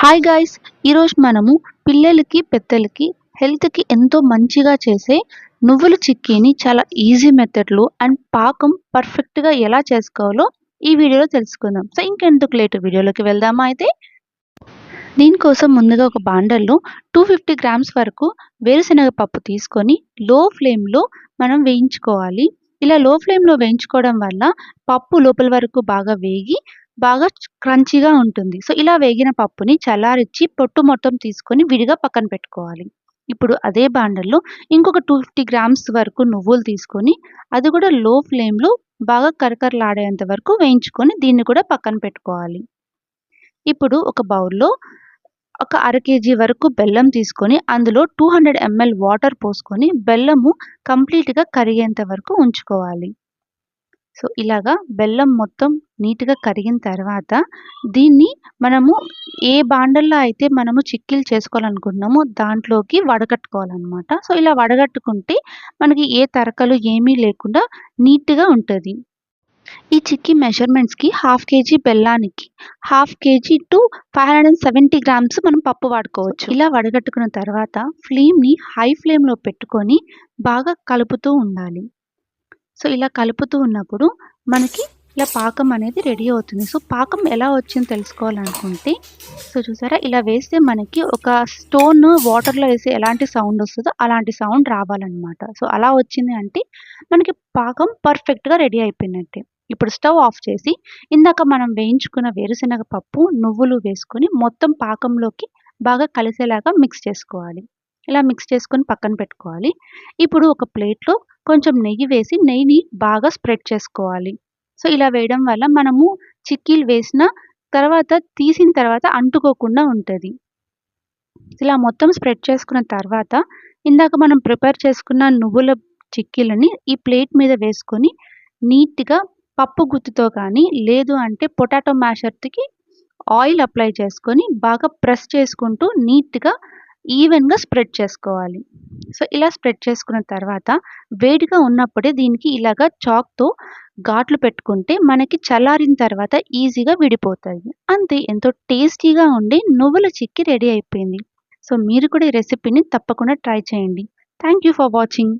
Hi guys ఈరోజు మనము పిల్లలకి పెద్దలకి హెల్త్కి ఎంతో మంచిగా చేసే నువ్వుల చిక్కీని చాలా ఈజీ మెథడ్లో అండ్ పాకం పర్ఫెక్ట్గా ఎలా చేసుకోవాలో ఈ వీడియోలో తెలుసుకుందాం. సో ఇంకెందుకు లేటు వీడియోలోకి వెళ్దామా అయితే? దీనికోసం ముందుగా ఒక బాండల్లో టూ ఫిఫ్టీ గ్రామ్స్ వరకు వేరుశనగ పప్పు తీసుకొని లో ఫ్లేమ్లో మనం వేయించుకోవాలి. ఇలా లో ఫ్లేమ్లో వేయించుకోవడం వల్ల పప్పు లోపల వరకు బాగా వేగి బాగా క్రంచీగా ఉంటుంది. సో ఇలా వేగిన పప్పుని చల్లారిచ్చి పొట్టు మొత్తం తీసుకొని విడిగా పక్కన పెట్టుకోవాలి. ఇప్పుడు అదే బాండల్లో ఇంకొక టూ ఫిఫ్టీ గ్రామ్స్ వరకు నువ్వులు తీసుకొని అది కూడా లో ఫ్లేమ్లో బాగా కరకరలాడేంత వరకు వేయించుకొని దీన్ని కూడా పక్కన పెట్టుకోవాలి. ఇప్పుడు ఒక బౌల్లో ఒక అర కేజీ వరకు బెల్లం తీసుకొని అందులో టూ హండ్రెడ్ ఎంఎల్ వాటర్ పోసుకొని బెల్లము కంప్లీట్గా కరిగేంత వరకు ఉంచుకోవాలి. సో ఇలాగా బెల్లం మొత్తం నీట్గా కరిగిన తర్వాత దీన్ని మనము ఏ బాండల్లో అయితే మనము చిక్కీలు చేసుకోవాలనుకుంటున్నామో దాంట్లోకి వడగట్టుకోవాలన్నమాట. సో ఇలా వడగట్టుకుంటే మనకి ఏ తరకలు ఏమీ లేకుండా నీట్గా ఉంటుంది. ఈ చిక్కీ మెజర్మెంట్స్కి half KG బెల్లానికి half KG to five hundred and seventy grams మనం పప్పు వాడుకోవచ్చు. ఇలా వడగట్టుకున్న తర్వాత ఫ్లేమ్ని హై ఫ్లేమ్లో పెట్టుకొని బాగా కలుపుతూ ఉండాలి. సో ఇలా కలుపుతూ ఉన్నప్పుడు మనకి ఇలా పాకం అనేది రెడీ అవుతుంది. సో పాకం ఎలా వచ్చిందో తెలుసుకోవాలనుకుంటే సో చూసారా? ఇలా వేస్తే మనకి ఒక స్టోన్ వాటర్లో వేసి ఎలాంటి సౌండ్ వస్తుందో అలాంటి సౌండ్ రావాలన్నమాట. సో అలా వచ్చింది అంటే మనకి పాకం పర్ఫెక్ట్గా రెడీ అయిపోయినట్టే. ఇప్పుడు స్టవ్ ఆఫ్ చేసి ఇందాక మనం వేయించుకున్న వేరుశనగ పప్పు నువ్వులు వేసుకొని మొత్తం పాకంలోకి బాగా కలిసేలాగా మిక్స్ చేసుకోవాలి. ఇలా మిక్స్ చేసుకొని పక్కన పెట్టుకోవాలి. ఇప్పుడు ఒక ప్లేట్లో కొంచెం నెయ్యి వేసి నెయ్యిని బాగా స్ప్రెడ్ చేసుకోవాలి. సో ఇలా వేయడం వల్ల మనము చిక్కీలు వేసిన తర్వాత తీసిన తర్వాత అంటుకోకుండా ఉంటుంది. ఇలా మొత్తం స్ప్రెడ్ చేసుకున్న తర్వాత ఇందాక మనం ప్రిపేర్ చేసుకున్న నువ్వుల చిక్కీలని ఈ ప్లేట్ మీద వేసుకొని నీట్గా పప్పు గుత్తితో కానీ లేదు అంటే పొటాటో మ్యాషర్కి ఆయిల్ అప్లై చేసుకొని బాగా ప్రెస్ చేసుకుంటూ నీట్గా ఈవెన్గా స్ప్రెడ్ చేసుకోవాలి. సో ఇలా స్ప్రెడ్ చేసుకున్న తర్వాత వేడిగా ఉన్నప్పుడే దీనికి ఇలాగా చాక్తో ఘాట్లు పెట్టుకుంటే మనకి చల్లారిన తర్వాత ఈజీగా విడిపోతుంది అంతే ఎంతో టేస్టీగా ఉండి నువ్వుల చిక్కి రెడీ అయిపోయింది. సో మీరు కూడా ఈ రెసిపీని తప్పకుండా ట్రై చేయండి. Thank you for watching.